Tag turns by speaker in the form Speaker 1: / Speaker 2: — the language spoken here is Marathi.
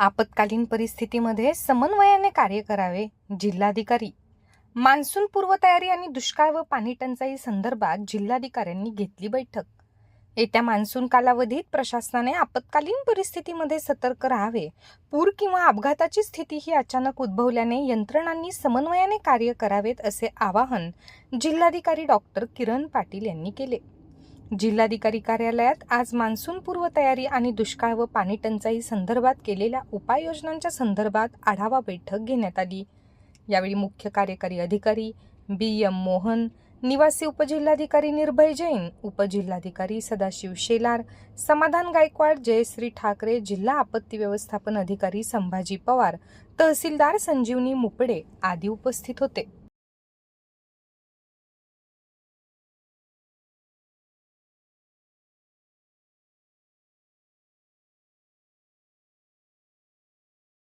Speaker 1: आपत्कालीन परिस्थितीमध्ये समन्वयाने कार्य करावे जिल्हाधिकारी. मान्सून पूर्वतयारी आणि दुष्काळ व पाणी टंचाई संदर्भात जिल्हाधिकाऱ्यांनी घेतली बैठक. येत्या मान्सून कालावधीत प्रशासनाने आपत्कालीन परिस्थितीमध्ये सतर्क राहावे. पूर किंवा अपघाताची स्थिती ही अचानक उद्भवल्याने यंत्रणांनी समन्वयाने कार्य करावेत असे आवाहन जिल्हाधिकारी डॉक्टर किरण पाटील यांनी केले. जिल्हाधिकारी कार्यालयात आज मान्सून पूर्व तयारी आणि दुष्काळ व पाणी टंचाई संदर्भात केलेल्या उपाययोजनांच्या संदर्भात आढावा बैठक घेण्यात आली. यावेळी मुख्य कार्यकारी अधिकारी बी एम मोहन निवासी उपजिल्हाधिकारी निर्भय जैन उपजिल्हाधिकारी सदाशिव शेलार समाधान गायकवाड जयश्री ठाकरे जिल्हा आपत्ती व्यवस्थापन अधिकारी संभाजी पवार तहसीलदार संजीवनी मुपडे आदी उपस्थित होते.